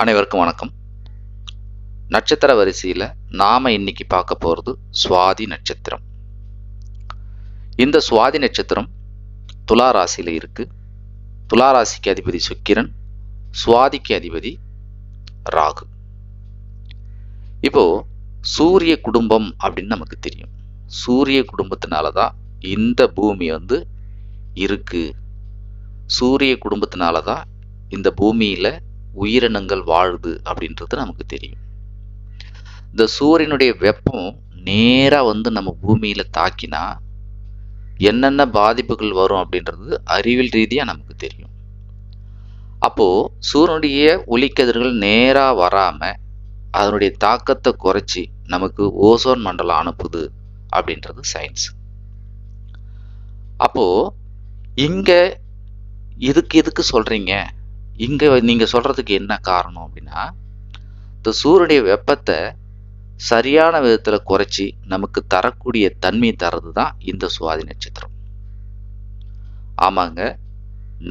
அனைவருக்கும் வணக்கம். நட்சத்திர வரிசையில் நாம் இன்னைக்கு பார்க்க போகிறது சுவாதி நட்சத்திரம். இந்த சுவாதி நட்சத்திரம் துலா ராசியில் இருக்கு. துலா ராசிக்கு அதிபதி சுக்கிரன் சுவாதிக்கு அதிபதி ராகு. இப்போ சூரிய குடும்பம் அப்படின்னு நமக்கு தெரியும். சூரிய குடும்பத்தினால தான் இந்த பூமி வந்து இருக்கு. சூரிய குடும்பத்தினால தான் இந்த பூமியில் உயிரினங்கள் வாழுது அப்படின்றது நமக்கு தெரியும். இந்த சூரியனுடைய வெப்பம் நேராக வந்து நம்ம பூமியில் தாக்கினா என்னென்ன பாதிப்புகள் வரும் அப்படின்றது அறிவியல் ரீதியாக நமக்கு தெரியும். அப்போது சூரியனுடைய ஒளிக்கதிர்கள் நேராக வராமல் அதனுடைய தாக்கத்தை குறைச்சி நமக்கு ஓசோன் மண்டலம் அனுப்புது அப்படின்றது சயின்ஸ் அப்போது இங்கே இதுக்கு எதுக்கு சொல்கிறீங்க இங்கே நீங்கள் சொல்கிறதுக்கு என்ன காரணம் அப்படின்னா இந்த சூரியனுடைய வெப்பத்தை சரியான விதத்தில் குறைச்சி நமக்கு தரக்கூடிய தன்மை தரது தான் இந்த சுவாதி நட்சத்திரம். ஆமாங்க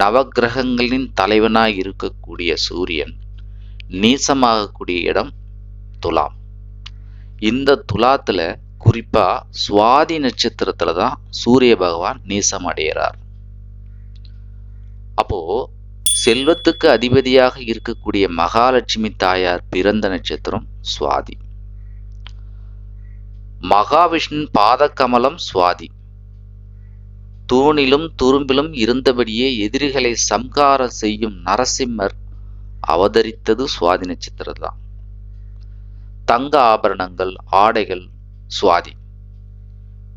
நவக்கிரகங்களின் தலைவனாக இருக்கக்கூடிய சூரியன் நீசமாகக்கூடிய இடம் துலாம். இந்த துலாத்தில் குறிப்பாக சுவாதி நட்சத்திரத்தில் தான் சூரிய பகவான் நீசம் அடைகிறார் அப்போது செல்வத்துக்கு அதிபதியாக இருக்கக்கூடிய மகாலட்சுமி தாயார் பிறந்த நட்சத்திரம் சுவாதி. மகாவிஷ்ணு பாதகமலம் சுவாதி. தூணிலும் துரும்பிலும் இருந்தபடியே எதிரிகளை சம்கார செய்யும் நரசிம்மர் அவதரித்தது சுவாதி நட்சத்திரம் தான் தங்க ஆபரணங்கள் ஆடைகள் சுவாதி.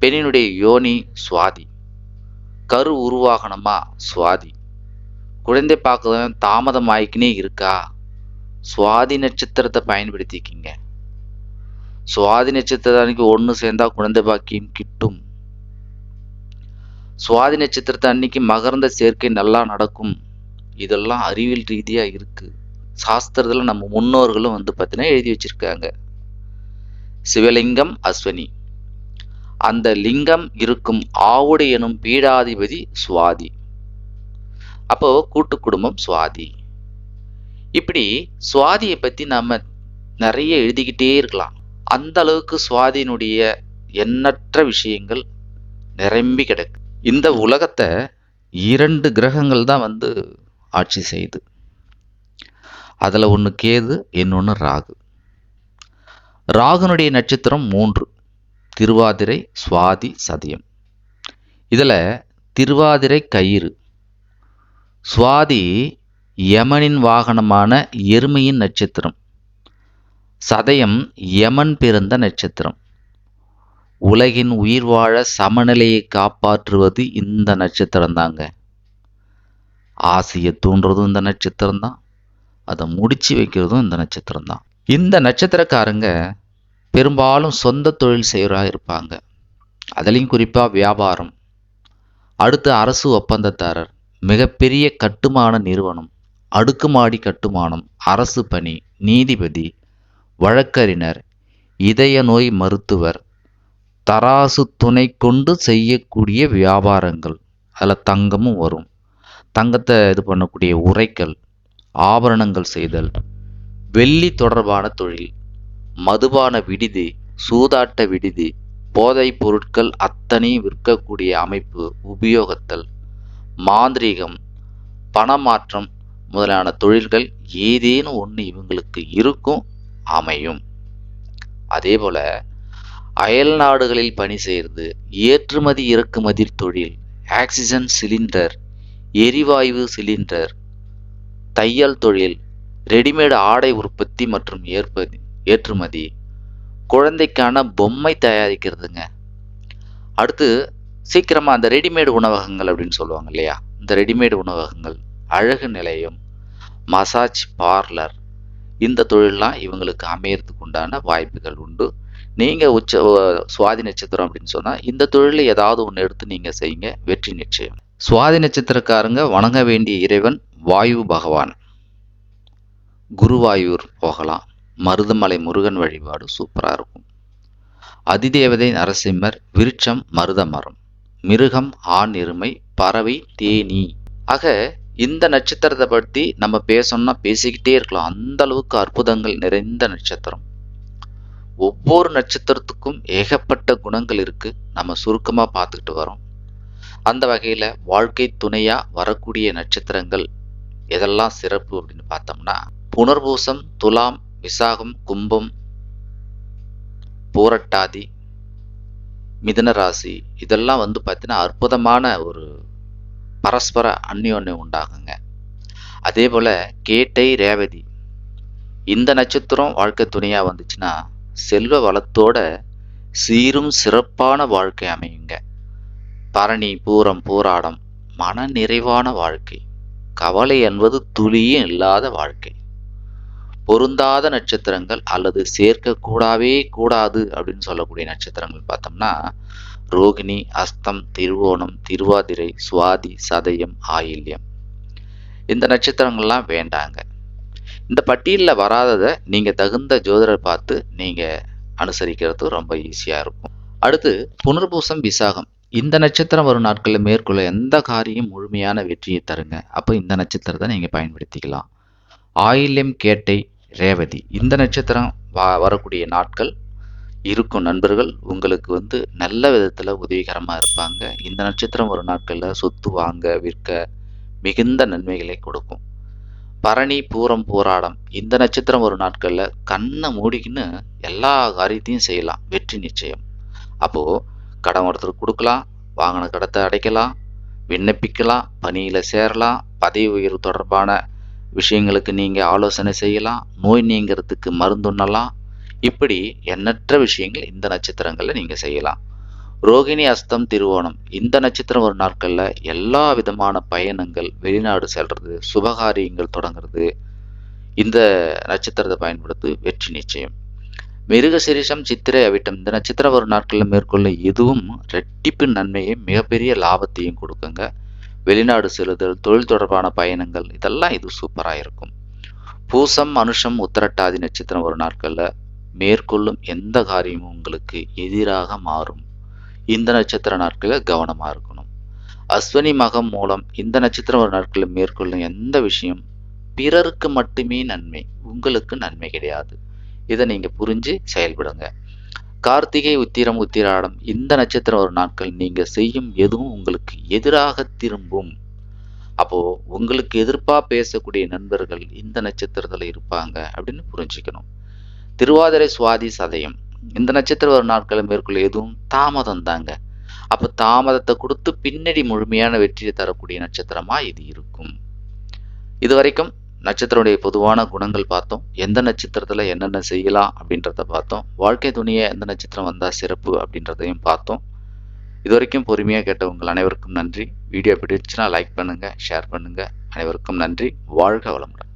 பெண்ணினுடைய யோனி சுவாதி. கரு உருவாகணுமா சுவாதி. குழந்தை பார்க்கறதும் தாமதம் ஆயிக்கினே இருக்கா? சுவாதி நட்சத்திரத்தை பயன்படுத்திக்கிங்க. சுவாதி நட்சத்திரத்தன்னைக்கு ஒன்று சேர்ந்தா குழந்தை பாக்கியம் கிட்டும். சுவாதி நட்சத்திரத்தை அன்னைக்கு மகர்ந்த சேர்க்கை நல்லா நடக்கும். இதெல்லாம் அறிவியல் ரீதியாக இருக்குது சாஸ்திரத்தில் நம்ம முன்னோர்களும் வந்து பார்த்தீங்கன்னா எழுதி வச்சிருக்காங்க. சிவலிங்கம் அஸ்வினி. அந்த லிங்கம் இருக்கும் ஆவுடை எனும் பீடாதிபதி சுவாதி. அப்போ கூட்டு குடும்பம் சுவாதி. இப்படி சுவாதியை பற்றி நம்ம நிறைய எழுதிக்கிட்டே இருக்கலாம். அந்த அளவுக்கு சுவாதியினுடைய எண்ணற்ற விஷயங்கள் நிரம்பி கிடக்கு. இந்த உலகத்தை இரண்டு கிரகங்கள் தான் வந்து ஆட்சி செய்யுது அதில் ஒன்று கேது இன்னொன்று ராகு. ராகுனுடைய நட்சத்திரம் மூன்று. திருவாதிரை சுவாதி சதயம். இதில் திருவாதிரை கயிறு. சுவாதி யமனின் வாகனமான எருமையின் நட்சத்திரம். சதயம் யமன் பிறந்த நட்சத்திரம். உலகின் உயிர் வாழ சமநிலையை காப்பாற்றுவது இந்த நட்சத்திரம் தாங்க ஆசையை தூண்டுறதும் இந்த நட்சத்திரம் தான் அதை முடிச்சு வைக்கிறதும் இந்த நட்சத்திரம் தான் இந்த நட்சத்திரக்காரங்க பெரும்பாலும் சொந்த தொழில் செய்கிறா இருப்பாங்க. அதுலேயும் குறிப்பாக வியாபாரம். அடுத்து அரசு ஒப்பந்ததாரர் மிகப்பெரிய கட்டுமான நிறுவனம் அடுக்குமாடி கட்டுமானம் அரசு பணி நீதிபதி வழக்கறிஞர் இதய நோய் மருத்துவர் தராசு துணை கொண்டு செய்யக்கூடிய வியாபாரங்கள். அதில் தங்கமும் வரும். தங்கத்தை இது பண்ணக்கூடிய உரைக்கல் ஆபரணங்கள் செய்தல் வெள்ளி தொடர்பான தொழில் மதுபான விடுதி சூதாட்ட விடுதி போதைப் பொருட்கள் அத்தனை விற்கக்கூடிய அமைப்பு உபயோகத்தல். மாந்திரீகம் பணமாற்றம் முதலான தொழில்கள் ஏதேனும் ஒன்று இவங்களுக்கு இருக்கும் அமையும். அதேபோல அயல் நாடுகளில் பணி செய்கிறது ஏற்றுமதி இறக்குமதி தொழில் ஆக்சிஜன் சிலிண்டர் எரிவாயு சிலிண்டர் தையல் தொழில் ரெடிமேட் ஆடை உற்பத்தி மற்றும் ஏற்பதி ஏற்றுமதி குழந்தைக்கான பொம்மை தயாரிக்கிறதுங்க. அடுத்து சீக்கிரமாக அந்த ரெடிமேட் உணவகங்கள் அப்படின்னு சொல்லுவாங்க இல்லையா? இந்த ரெடிமேட் உணவகங்கள் அழகு நிலையம் மசாஜ் பார்லர் இந்த தொழிலெலாம் இவங்களுக்கு அமையறதுக்கு உண்டான வாய்ப்புகள் உண்டு. நீங்கள் உச்ச சுவாதி நட்சத்திரம் அப்படின்னு சொன்னால் இந்த தொழிலில் ஏதாவது ஒன்று எடுத்து நீங்கள் செய்யுங்க வெற்றி நிச்சயம். சுவாதி நட்சத்திரக்காரங்க வணங்க வேண்டிய இறைவன் வாயு பகவான். குருவாயூர் போகலாம். மருதமலை முருகன் வழிபாடு சூப்பராக இருக்கும். அதிதேவதை நரசிம்மர் விருட்சம் மருதமரம். மிருகம் ஆண் எருமை பறவை தேனீ. ஆக இந்த நட்சத்திரத்தை பற்றி நம்ம பேசணும்னா பேசிக்கிட்டே இருக்கலாம். அந்த அளவுக்கு அற்புதங்கள் நிறைந்த நட்சத்திரம். ஒவ்வொரு நட்சத்திரத்துக்கும் ஏகப்பட்ட குணங்கள் இருக்கு. நம்ம சுருக்கமாக பார்த்துக்கிட்டு வரோம். அந்த வகையில் வாழ்க்கை துணையாக வரக்கூடிய நட்சத்திரங்கள் எதெல்லாம் சிறப்பு அப்படின்னு பார்த்தோம்னா புனர்பூசம் துலாம் விசாகம் கும்பம் பூரட்டாதி மிதன ராசி இதெல்லாம் வந்து பார்த்தீங்கன்னா அற்புதமான ஒரு பரஸ்பர அந்யோன்யம் உண்டாகுங்க. அதே போல் கேட்டை ரேவதி இந்த நட்சத்திரம் வாழ்க்கை துணையாக வந்துச்சுன்னா செல்வ வளத்தோட சீரும் சிறப்பான வாழ்க்கை அமையுங்க. பரணி பூரம் பூராடம் மன நிறைவான வாழ்க்கை. கவலை என்பது துளியும் இல்லாத வாழ்க்கை. பொருந்தாத நட்சத்திரங்கள் அல்லது சேர்க்கக்கூடாவே கூடாது அப்படின்னு சொல்லக்கூடிய நட்சத்திரங்கள் பார்த்தோம்னா ரோகிணி அஸ்தம் திருவோணம் திருவாதிரை சுவாதி சதயம் ஆயில்யம். இந்த நட்சத்திரங்கள்லாம் வேண்டாங்க. இந்த பட்டியலில் வராததை நீங்கள் தகுந்த ஜோதிடர் பார்த்து நீங்கள் அனுசரிக்கிறது ரொம்ப ஈஸியாக இருக்கும். அடுத்து புனர்பூசம் விசாகம். இந்த நட்சத்திரம் வரும் நாட்களில் மேற்கொள்ள எந்த காரியம் முழுமையான வெற்றியை தருங்க. அப்போ இந்த நட்சத்திரத்தை நீங்கள் பயன்படுத்திக்கலாம். ஆயில்யம் கேட்டை ரேவதி இந்த நட்சத்திரம் வா வரக்கூடிய நாட்கள் இருக்கும் நண்பர்கள் உங்களுக்கு வந்து நல்ல விதத்தில் உதவிகரமாக இருப்பாங்க. இந்த நட்சத்திரம் ஒரு நாட்களில் சொத்து வாங்க விற்க மிகுந்த நன்மைகளை கொடுக்கும். பரணி பூரம் போராடம் இந்த நட்சத்திரம் ஒரு நாட்களில் கண்ணை மூடிக்கின்னு எல்லா காரியத்தையும் செய்யலாம். வெற்றி நிச்சயம். அப்போது கடன் ஒருத்தருக்கு கொடுக்கலாம் வாங்கின கடத்தை அடைக்கலாம் விண்ணப்பிக்கலாம் பணியில் சேரலாம் பதவி உயர்வு தொடர்பான விஷயங்களுக்கு நீங்கள் ஆலோசனை செய்யலாம் நோய் நீங்கிறதுக்கு மருந்துண்ணலாம் இப்படி எண்ணற்ற விஷயங்கள் இந்த நட்சத்திரங்களில் நீங்கள் செய்யலாம். ரோகிணி அஸ்தம் திருவோணம். இந்த நட்சத்திரம் ஒரு நாட்களில் எல்லா விதமான பயணங்கள் வெளிநாடு செல்றது சுபகாரியங்கள் தொடங்குறது இந்த நட்சத்திரத்தை பயன்படுத்தி வெற்றி நிச்சயம். மிருக சிரிஷம் சித்திரை அவிட்டம் இந்த நட்சத்திரம் ஒரு நாட்களில் மேற்கொள்ள எதுவும் ரெட்டிப்பு நன்மையை மிகப்பெரிய லாபத்தையும் கொடுக்குங்க. வெளிநாடு செல்லுதல் தொழில் தொடர்பான பயணங்கள் இதெல்லாம் இது சூப்பராக இருக்கும். பூசம் மனுஷம் உத்தரட்டாதி நட்சத்திரம் ஒரு நாட்களில் மேற்கொள்ளும் எந்த காரியமும் உங்களுக்கு எதிராக மாறும். இந்த நட்சத்திர நாட்களில் கவனமாக இருக்கணும். அஸ்வினி மகம் மூலம் இந்த நட்சத்திரம் ஒரு நாட்களில் மேற்கொள்ளும் எந்த விஷயம் பிறருக்கு மட்டுமே நன்மை உங்களுக்கு நன்மை கிடையாது. இதை நீங்கள் புரிஞ்சு செயல்படுங்க. கார்த்திகை உத்திரம் உத்திராடம் இந்த நட்சத்திரம் ஒரு நாட்கள் நீங்கள் செய்யும் எதுவும் உங்களுக்கு எதிராக திரும்பும். அப்போ உங்களுக்கு எதிர்ப்பா பேசக்கூடிய நண்பர்கள் இந்த நட்சத்திரத்தில் இருப்பாங்க அப்படின்னு புரிஞ்சுக்கணும். திருவாதிரை சுவாதி சதயம் இந்த நட்சத்திரம் ஒரு நாட்களை மேற்கொள்ள எதுவும் தாமதம் தாங்க. அப்போ தாமதத்தை கொடுத்து பின்னடி முழுமையான வெற்றியை தரக்கூடிய நட்சத்திரமா இது இருக்கும். இது வரைக்கும் நட்சத்திரனுடைய பொதுவான குணங்கள் பார்த்தோம். எந்த நட்சத்திரத்தில் என்னென்ன செய்யலாம் அப்படின்றத பார்த்தோம். வாழ்க்கை துணியை எந்த நட்சத்திரம் வந்தால் சிறப்பு அப்படின்றதையும் பார்த்தோம். இது வரைக்கும் பொறுமையாக கேட்ட உங்கள் அனைவருக்கும் நன்றி. வீடியோ பிடிச்சுன்னா லைக் பண்ணுங்கள் ஷேர் பண்ணுங்கள் அனைவருக்கும் நன்றி. வாழ்க வளமுடன்.